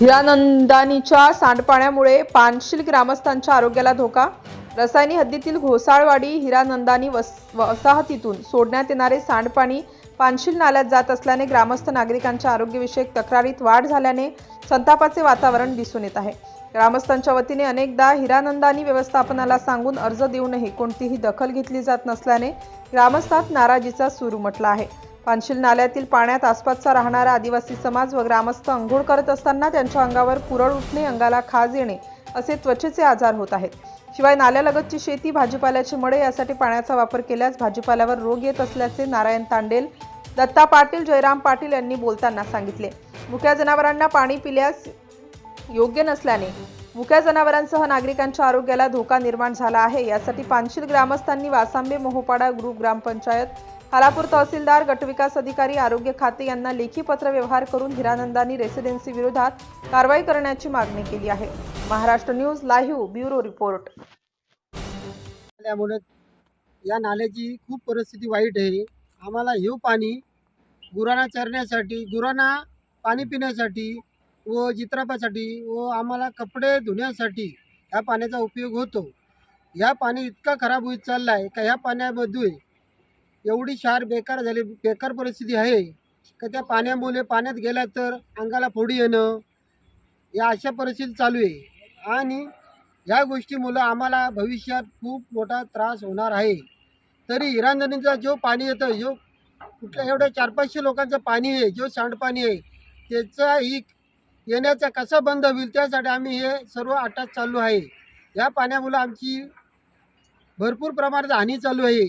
हिरानंदानीच्या सांडपाण्यामुळे पानशील ग्रामस्थांच्या आरोग्याला धोका. रसायनी हद्दीतील घोसाळवाडी हिरानंदानी वस वसाहतीतून सोडण्यात येणारे सांडपाणी पानशील नाल्यात जात असल्याने ग्रामस्थ नागरिकांच्या आरोग्यविषयक तक्रारीत वाढ झाल्याने संतापाचे वातावरण दिसून येत आहे. ग्रामस्थांच्या वतीने अनेकदा हिरानंदानी व्यवस्थापनाला सांगून अर्ज देऊनही कोणतीही दखल घेतली जात नसल्याने ग्रामस्थात नाराजीचा सूर उमटला आहे. पानशील नाल्यातील पाण्यात आसपासचा राहणारा आदिवासी समाज व ग्रामस्थ अंघोळ करत असताना त्यांच्या अंगावर पुरळ उठणे अंगाला खाज येणे असे त्वचेचे आजार होत आहेत. शिवाय नाल्यालगतची शेती भाजीपाल्याची मळे यासाठी पाण्याचा वापर केल्यास भाजीपाल्यावर रोग येत असल्याचे नारायण तांडेल दत्ता पाटील जयराम पाटील यांनी बोलताना सांगितले. मुक्या जनावरांना पाणी पिल्यास योग्य नसल्याने मुक्या जनावरांसह नागरिकांच्या आरोग्याला धोका निर्माण झाला आहे. यासाठी पानशील ग्रामस्थांनी वासांबे मोहोपाडा ग्रुप ग्रामपंचायत आलापूर तहसीलदार गटविकास अधिकारी आरोग्य खाते यांना लेखी पत्र व्यवहार करून हिरानंदानी रेसिडेन्सी विरोधात कारवाई करण्याची मागणी केली आहे. Maharashtra news live bureau report. आल्यामुळे या नाल्याची खूप परिस्थिती वाईट आहे. आम्हाला हे पाणी गुरांना चरण्यासाठी गुरांना पाणी पिण्यासाठी व जित्रापासाठी व आम्हाला कपडे धुण्यासाठी ह्या पाण्याचा उपयोग होतो. ह्या पाणी इतका खराब होत चालला आहे का ह्या पाण्यामध्ये एवढी शार बेकार झाली बेकार परिस्थिती आहे का त्या पाण्यामुळे पाण्यात गेला तर अंगाला फोडी येणं? या अशा परिस्थिती चालू आहे. आणि ह्या गोष्टीमुळं आम्हाला भविष्यात खूप मोठा त्रास होणार आहे. तरी हिरांजणीचा जो पाणी येतं जो कुठल्या एवढ्या चार पाचशे लोकांचं पाणी आहे जो सांडपाणी आहे त्याचा ही येण्याचा कसा बंद होईल त्यासाठी आम्ही हे सर्व आटात चाललो आहे. या पाण्यामुळं आमची भरपूर प्रमाणात हानी चालू आहे.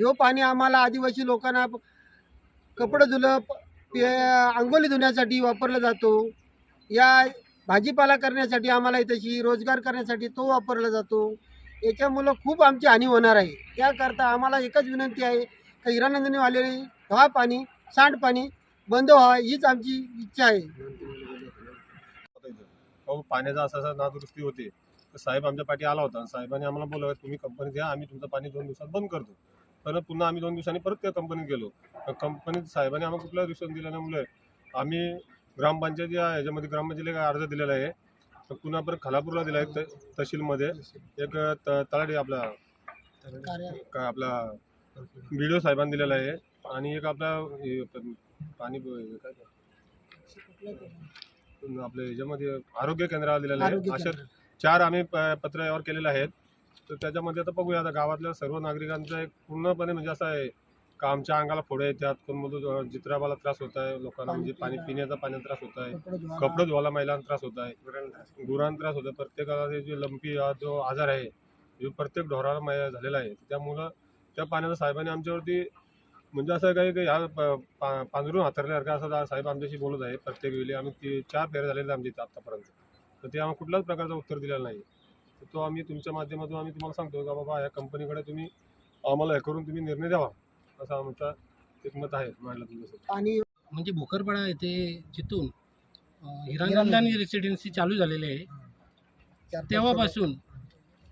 हे पाणी आम्हाला आदिवासी लोकांना कपडं धुलं प- पे धुण्यासाठी वापरला जातो. या भाजीपाला करण्यासाठी आम्हाला इथंशी रोजगार करण्यासाठी तो वापरला जातो. याच्यामुळं खूप आमची हानी होणार आहे. त्याकरता आम्हाला एकच विनंती आहे का हिरानंदने वालेली हा पाणी सांडपाणी बंद व्हा हीच आमची इच्छा आहे. अहो पाण्याचा असा असा नादुरुस्ती होते. तर साहेब आमच्या पाठी आला होता साहेबांनी आम्हाला बोलावं तुम्ही कंपनी द्या आम्ही तुमचं पाणी दोन दिवसात बंद करतो. परत पुन्हा आम्ही दोन दिवसांनी परत त्या कंपनीत गेलो. तर कंपनीत साहेबांनी आम्हाला कुठल्या रिशन दिल्यामुळे आम्ही ग्रामपंचायत या ह्याच्यामध्ये ग्रामपंचायतीला अर्ज दिलेला आहे. तर पुन्हा परत खालापूरला दिला आहे तहसीलमध्ये. एक त तलाठी आपला का आपला बी साहेबांनी दिलेला आहे. आणि एक आपला पाणी काय? आपल्या ह्याच्यामध्ये आरोग्य केंद्राला दिलेलं आहे. अशा. चार आम्ही प- पत्र यावर केलेले आहेत. तर त्याच्यामध्ये आता बघूया आता गावातल्या सर्व नागरिकांचा एक पूर्णपणे म्हणजे असं आहे का आमच्या अंगाला फोडे येतात कोण म्हणतो जित्राबाला त्रास होत आहे लोकांना म्हणजे पाणी पिण्याचा पाण्याचा त्रास होत आहे कपडे धुवायला. महिलांना त्रास होत आहे गुरांना त्रास होत. आहे. प्रत्येकाला जे लंपी हा जो आजार आहे जो प्रत्येक ढोराला झालेला आहे त्यामुळं त्या पाण्याचा साहेबांनी आमच्यावरती म्हणजे असं काही काही ह्या प- पा- पांघरून हातरल्यासारखं असं साहेब आमच्याशी बोलत आहे. प्रत्येक वेळी आम्ही ती चार फेऱ्या झालेल्या आमच्या इथं आत्तापर्यंत तर ते आम्हाला कुठल्याच प्रकारचं उत्तर दिलेलं नाही. तर तो आम्ही तुमच्या माध्यमातून आम्ही तुम्हाला सांगतो का बाबा या कंपनीकडे तुम्ही आम्हाला हे करून तुम्ही निर्णय द्यावा असा आमचा एक मत आहे मांडलं तुमच्यासाठी पाणी म्हणजे भोकरपाडा येथे जिथून हिरानंदानी रेसिडेन्सी चालू झालेली आहे. तेव्हापासून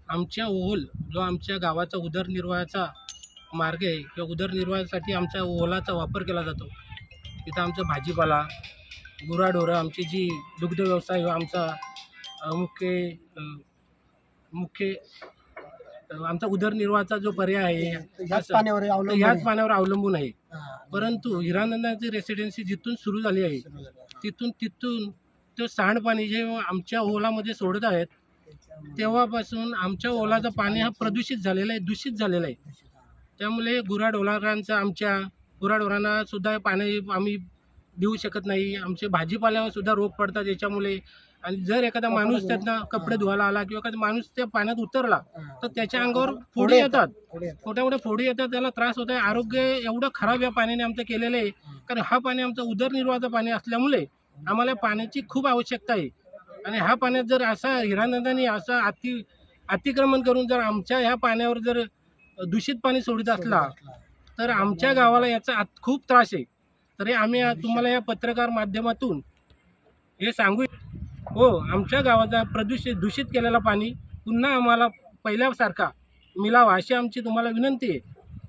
आमच्या ओहोल जो आमच्या गावाचा उदरनिर्वाहाचा मार्ग आहे किंवा उदरनिर्वाहासाठी आमच्या ओहोलाचा वापर केला जातो. तिथं आमचा भाजीपाला गुराढोरं आमची जी दुग्ध व्यवसाय हा आमचा मुख्य मुख्य आमचा उदरनिर्वाहाचा जो पर्याय आहे ह्याच पाण्यावर अवलंबून ह्याच आहे. पाण्यावर अवलंबून आहे. हा. परंतु हिरानंदाची रेसिडेन्सी जिथून सुरू झाली आहे तिथून तिथून ते सांडपाणी जे आमच्या ओलामध्ये सोडत आहेत तेव्हापासून आमच्या ओलाचं पाणी हा प्रदूषित झालेला आहे दूषित झालेला आहे. त्यामुळे गुराढोरांचा आमच्या गुराढोरांना सुद्धा पाणी आम्ही देऊ शकत नाही. आमचे भाजीपाल्यावर सुद्धा रोग पडतात याच्यामुळे आणि जर एखादा माणूस त्यांना कपडे धुवायला आला किंवा एखादा माणूस त्या पाण्यात उतरला तर त्याच्या अंगावर फोडी येतात. मोठ्या मोठ्या फोडी येतात त्याला त्रास होत आहे. आरोग्य एवढं खराब या पाण्याने आमचं केलेलं आहे. कारण हा पाणी आमचं उदरनिर्वाहाचं पाणी असल्यामुळे आम्हाला पाण्याची खूप आवश्यकता आहे. आणि ह्या पाण्यात जर असा हिरानंदाने असं अति अतिक्रमण करून जर आमच्या ह्या पाण्यावर जर दूषित पाणी सोडित असला तर आमच्या गावाला याचा आत- खूप त्रास आहे. तरी आम्ही तुम्हाला या पत्रकार माध्यमातून हे सांगू हो आमच्या गावाचा प्रदूषित दूषित केलेला पाणी पुन्हा आम्हाला पहिल्यासारखा मिळावा अशी आमची तुम्हाला विनंती आहे.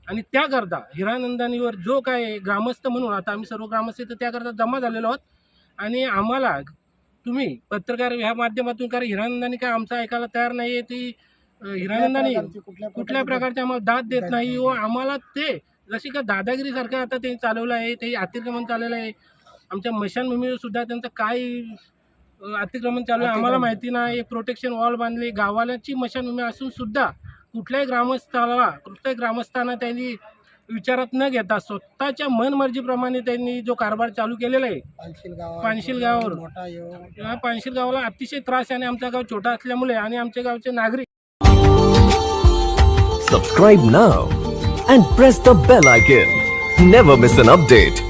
आणि त्याकरता हिरानंदानीवर जो काय ग्रामस्थ म्हणून आता आम्ही सर्व ग्रामस्थ इथं त्याकरता जमा झालेलो आहोत. आणि आम्हाला तुम्ही पत्रकार ह्या माध्यमातून कारण हिरानंदानी काय आमचं ऐकायला तयार नाही आहे ती हिरानंदानी कुठल्या प्रकारचे आम्हाला दाद देत नाही. व आम्हाला ते जशी का दादागिरी सारखं आता ते चालवलं आहे ते अतिक्रमण चालवलं आहे. आमच्या मशानभूमीवर सुद्धा त्यांचं काय अतिक्रमण चालू आहे आम्हाला माहिती नाही प्रोटेक्शन वॉल बांधली गावालाची मशानभूमी असून सुद्धा कुठल्याही ग्रामस्थाला कुठल्याही ग्रामस्थांना त्यांनी विचारात न घेता स्वतःच्या मनमर्जीप्रमाणे त्यांनी जो कारभार चालू केलेला आहे पानशील गाव पानशील गावावर. पानशील गावाला अतिशय त्रास आहे आणि आमचा गाव छोटा असल्यामुळे आणि आमच्या गावचे नागरिक Subscribe now and press the bell icon. Never miss an update.